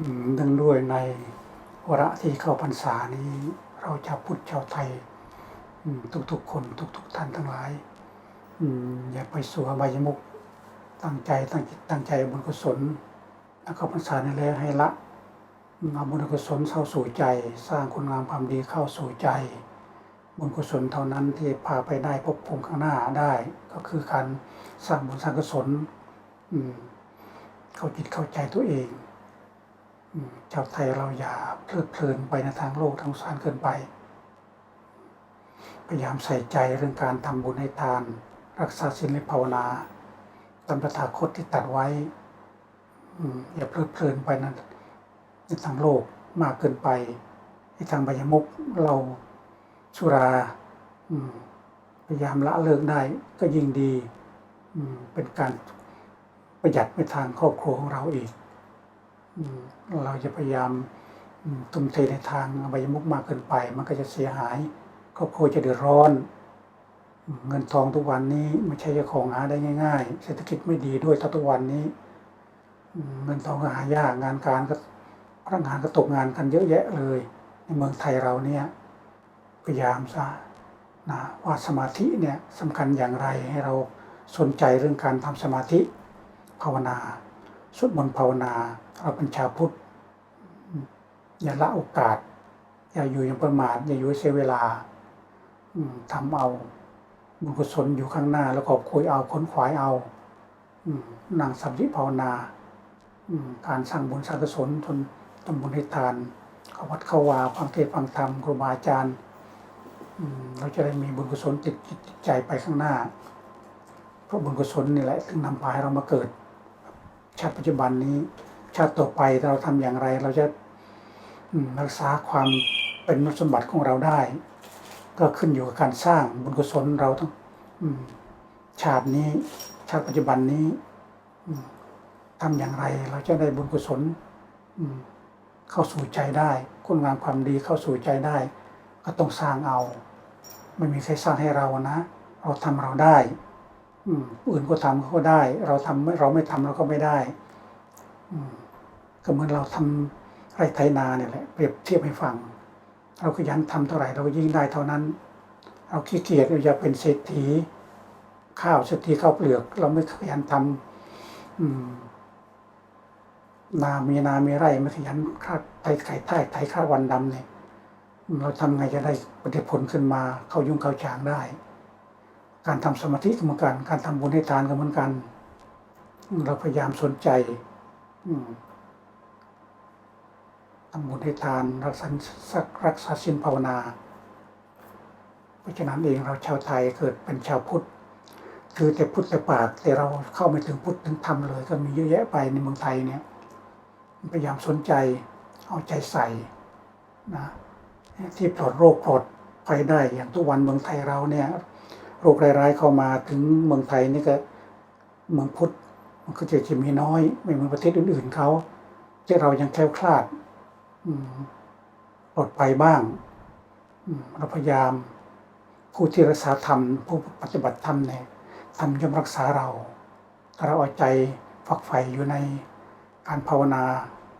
อืมเนื่องด้วยในวาระที่เข้าพรรษานี้ เราชาวพุทธชาวไทยทุกๆคนทุกๆท่านทั้งหลายอย่าไปสู่อบายมุกตั้งใจตั้งจิตตั้งใจบุญกุศลแล้วเข้าพรรษานี้แล้วให้ละเอาบุญกุศลเข้าสู่ใจ สร้างคุณงามความดีเข้าสู่ใจ บุญกุศลเท่านั้นที่พาไปได้พบภูมิข้างหน้าได้ ก็คือการสร้างบุญสร้างกุศลเข้าจิตเข้าใจตัวเอง ชาวไทยเราอย่าเพลิดเพลินไปในทางโลกทางสารเกินไป พยายามใส่ใจเรื่องการทำบุญให้ทาน รักษาศีลและภาวนาตามประถาคตที่ตัดไว้อย่าเพลิดเพลินไปนั้นในทางโลกมากเกินไปในทางบายมุกเราสุราพยายามละเลิกได้ก็ยิ่งดีเป็นการประหยัดในทางครอบครัวของเราอีกอืม เราจะพยายามอืมทุ่มเทในทางอบายมุกมากเกินไป มันก็จะเสียหายครอบครัวจะเดือดร้อน เงินทองทุกวันนี้ไม่ใช่จะของหาได้ง่าย ๆ เศรษฐกิจไม่ดีด้วยทุกวันนี้ เงินทองก็หายากงานการก็พนักงานก็ตกงานกันเยอะแยะเลย ในเมืองไทยเราเนี่ยพยายามซะนะว่าสมาธิเนี่ยสำคัญอย่างไรให้เราสนใจเรื่องการทำสมาธิภาวนา สวดมนต์ภาวนาเราเป็นชาวพุทธ อย่าละโอกาส อย่าอยู่อย่างประมาทอย่าอยู่เสียเวลาทำเอาบุญกุศลอยู่ข้างหน้า แล้วก็คุยเอาค้นขวายเอาอนั่งสัมฤทธิภาวนาการสร้างบุญสร้างกุศลทนทำบุญให้ทานเข้าวัดเข้าวาฟังเทศฟังธรรมครูบาอาจารย์เราจะได้มีบุญกุศลติดจิตใจไปข้างหน้า เพราะบุญกุศลนี่แหละถึงนำพาให้เรามาเกิด ชาติปัจจุบันนี้ ชาติต่อไปเราทำอย่างไร เราจะรักษาความเป็นมนุษยสมบัติของเราได้ ก็ขึ้นอยู่กับการสร้างบุญกุศลเราต้องชาตินี้ ชาติปัจจุบันนี้ทำอย่างไร เราจะได้บุญกุศลเข้าสู่ใจได้คุณงามความดีเข้าสู่ใจได้ ก็ต้องสร้างเอา ไม่มีใครสร้างให้เรานะ เราทำเราได้ ผู้อื่นก็ทำเขาก็ได้ เราทำเราไม่ทำเราก็ไม่ได้ก็เหมือนเราทำไรไถนาเนี่ยแหละเปรียบเทียบให้ฟัง เราขยันทำเท่าไหร่เรายิ่งได้เท่านั้น เราขี้เกียจเราอยากเป็นเศรษฐี ข้าวเศรษฐีข้าวเปลือก เราไม่ขยันทำนามีนามีไร่ไม่ขยันคาไถไข่ใต้ไถข้าววันดำเนี่ยเราทำไงจะได้ผลขึ้นมา เข้ายุ่งเข้าฉางได้ การทำสมาธิก็เหมือนกัน การทำบุญให้ทานก็เหมือนกัน เราพยายามสนใจทำบุญให้ทานรักษาสักรักษาศีลภาวนา เพราะฉะนั้นเองเราชาวไทยเกิดเป็นชาวพุทธคือแต่พุทธแต่ปากแต่เราเข้าไม่ถึงพุทธถึงธรรมเลย ก็มีเยอะแยะไปในเมืองไทยเนี่ยพยายามสนใจเอาใจใส่นะที่ปลอดโรคปลอดภัยได้อย่างทุกวันเมืองไทยเราเนี่ย โรคร้ายๆเข้ามาถึงเมืองไทยนี่ก็เมืองพุทธมันก็จะจะมีน้อย ไม่เหมือนประเทศอื่นๆเขาที่เรายังแคล้วคลาดปลอดภัยบ้างเราพยายามผู้ที่รักษาธรรม ผู้ปฏิบัติธรรมเนี่ยทำย่อมรักษาเราถ้าเราเอาใจฝักใฝ่อยู่ในการภาวนา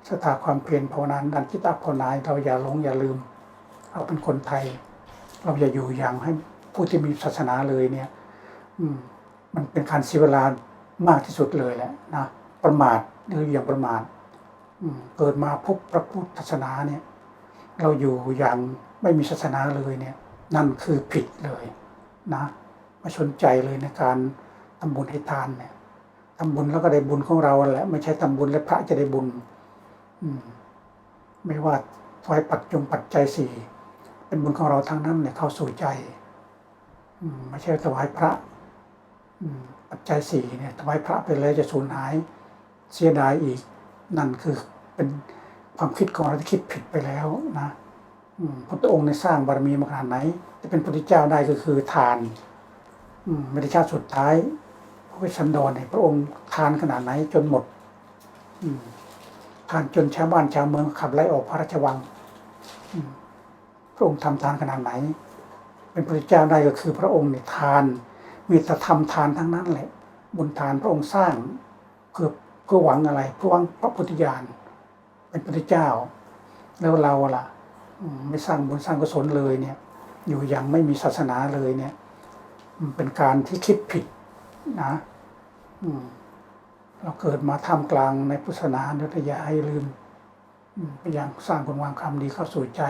สถาความเพียรภาวนาดันจิตตภาวนาเราอย่าหลงอย่าลืม เราเป็นคนไทย เราอย่าอยู่อย่างให้ ผู้ที่มีศาสนาเลยเนี่ยอืมมันเป็นการเสียเวลามากที่สุดเลยแหละนะประมาทหรืออย่างประมาทเกิดมาพบพระพุทธศาสนาเนี่ย เราอยู่อย่างไม่มีศาสนาเลยเนี่ย นั่นคือผิดเลยนะไม่สนใจเลยในการทำบุญให้ทานเนี่ยทำบุญแล้วก็ได้บุญของเราแหละไม่ใช่ทำบุญแล้วพระจะได้บุญอืมไม่ว่าถวายปัจจงปัจจัยสี่เป็นบุญของเราทั้งนั้นเนี่ยเข้าสู่ใจ ไม่ใช่ถวายพระอืมปัจจัยสี่เนี่ยถวายพระไปเลยจะสูญหายเสียดายอีก นั่นคือเป็นความคิดของเราที่คิดผิดไปแล้วนะพระองค์ในสร้างบารมีมาขนาดไหนจะเป็นพระพุทธเจ้าได้ก็คือทานมไม่ได้ชาติสุดท้ายพระเวสสันดรเนี่ยพระองค์ทานขนาดไหนจนหมดทานจนชาวบ้านชาวเมืองขับไล่ออกพระราชวังพระองค์ทำทานขนาดไหน เป็นพระเจ้าได้ก็คือพระองค์เนี่ยทาน มีแต่ทำทานทั้งนั้นแหละ บุญทานพระองค์สร้างเพื่อเพื่อหวังอะไรเพื่อหวังพระพุทธญาณเป็นพระเจ้า แล้วเราล่ะ ไม่สร้างบุญสร้างกุศลเลยเนี่ย อยู่ย่างไม่มีศาสนาเลยเนี่ยมันเป็นการที่คิดผิดนะเราเกิดมาท่ามกลางในพุทธศาสนาเนยอย่าให้ลืมอืมพยายามสร้างคุณงามความดีเข้าสู่ใจ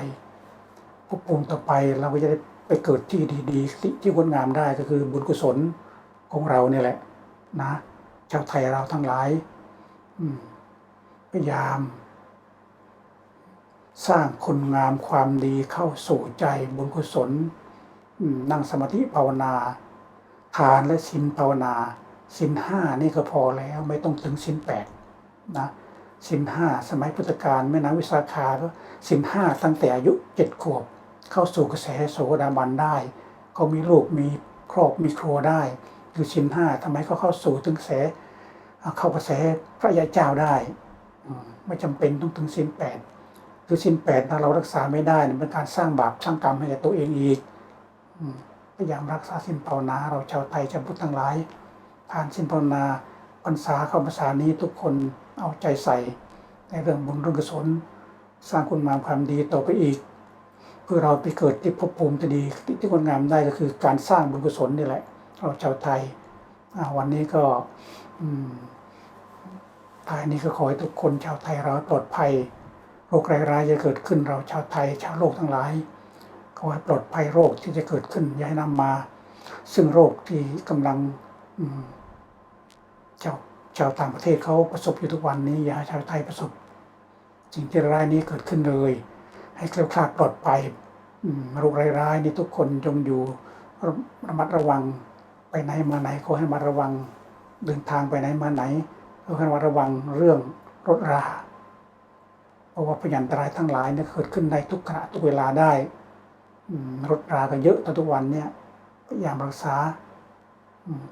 ภพภูมิต่อไปเราก็จะได้ ไปเกิดที่ดีๆที่ที่งดงามได้ก็คือบุญกุศลของเราเนี่ยแหละ นะ ชาวไทยเราทั้งหลายพยายาม สร้างคุณงามความดีเข้าสู่ใจบุญกุศลนั่งสมาธิภาวนา ทานและสินภาวนาสินห้านี่ก็พอแล้วไม่ต้องถึงสินแปดนะสินห้าสมัยพุทธกาลแม่นางวิสาขาสินห้าตั้งแต่อายุเจ็ดขวบ เข้าสู่กระแสโสดาบันได้ก็มีลูกมีครอบมีครัวได้คือสินห้าทำไมเขาเข้าสู่ถึงกระแสเข้ากระแสพระยาเจ้าได้ไม่จำเป็นต้องถึงสิ้นแปดคือสินแปดถ้าเรารักษาไม่ได้เนี่เป็นการสร้างบาปสร้างกรรมให้แก่ตัวเองอีกพยายามรักษาสินภาวนา เราชาวไทยชาวพุทธทั้งหลายทานสินภาวนาพรรษาเข้าพรรษานี้ทุกคนเอาใจใส่ ในเรื่องบุญเรื่องกุศลสร้างคุณงามความดีต่อไปอีก เพื่อเราไปเกิดที่ภพภูมิที่ดีที่คุณงามได้ก็คือการสร้างบุญกุศลนี่แหละเราชาวไทยวันนี้ก็ท้ายนี้ก็ขอให้ทุกคนชาวไทยเราปลอดภัยโรคร้ายๆจะเกิดขึ้นเราชาวไทยชาวโลกทั้งหลายขอให้ปลอดภัยโรคที่จะเกิดขึ้นอย่าให้นำมา ซึ่งโรคที่กำลังชาวชาวต่างประเทศเขาประสบอยู่ทุกวันนี้อย่าให้ชาวไทยประสบ สิ่งที่ร้ายนี้เกิดขึ้นเลย ให้เคลียวคลาดปลอดภัยอืมโรคร้ายๆนี้ทุกคนจงอยู่ระมัดระวังไปไหนมาไหนขอให้มาระวังเดินทางไปไหนมาไหนขอให้ระมัดระวังเรื่องรถราเพราะว่าพยันตรายทั้งหลายเนี่ยเกิดขึ้นได้ทุกขณะทุกเวลาได้รถรากันเยอะต่อทุกวันเนี่ยพยายามรักษา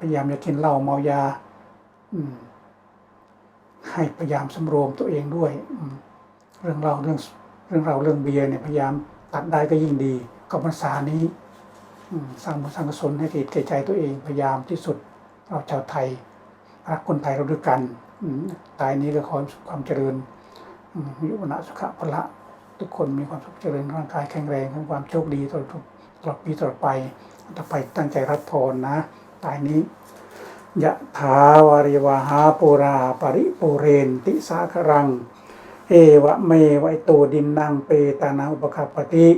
พยายามอย่ากินเหล้าเมายาให้พยายามสำรวมตัวเองด้วยเรื่องเราเรื่อง เรื่องเราเรื่องเบียร์เนี่ยพยายามตัดได้ก็ยิ่งดีกับพรรษานี้สร้างบุญสร้างกุศลให้เกิดแก่ใจตัวเองพยายามที่สุดเราชาวไทยรักคนไทยเราด้วยกันตายนี้ก็ขอความเจริญอืมมีวันสุขะพละทุกคนมีความสุขเจริญร่างกายแข็งแรงมีความโชคดีตลอดตลอดปีตลอดไปต่อไปตั้งใจรับพรนะ ตายนี้ยะถาวาริวหาปุราปริปุเรนติสาครัง เอวะเมวะไอโตดินนางเปตานังอุปคัปติ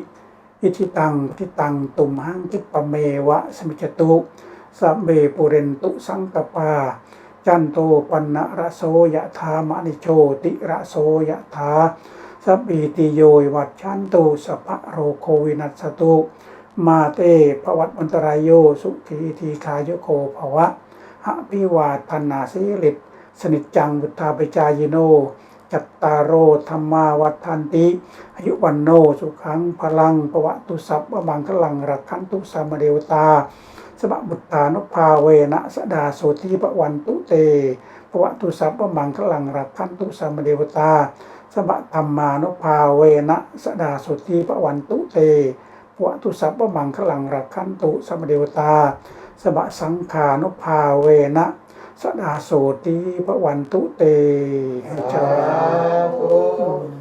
อิทิตังทิตังตุมหังคิปะเมวะสมิจตุสัพเบปุเรนตุสังกปา จันโตปันนะระโสยะธามะนิโชติระโสยะธาสัพพิติโยวัชชันตุสัพะโรโควินัสตุ มาเตภวัตวันตรายโยสุขีทีคายโกภวะหะพิวาทนาสิริสนิจจังวุธาปจายโน จัตตารโรธรรมาวัฏันติ อายุวันโนสุขังพลังปวะตุสัพพะมังคลังรักขันตุสามเดวตาสบะบุตตานุภาเวนะสดาโสติปวันตุเตปวะตุสัพพมังคลังรักขันตุสามเดวตาสบะธรรมานุภาเวนะสดาโสติปวันตุเตปวะตุสัพพมังคลังรักขันตุสามเดวตาสบะสังขานุภาเวนะ สนาโสติปวันตุเตสาธุ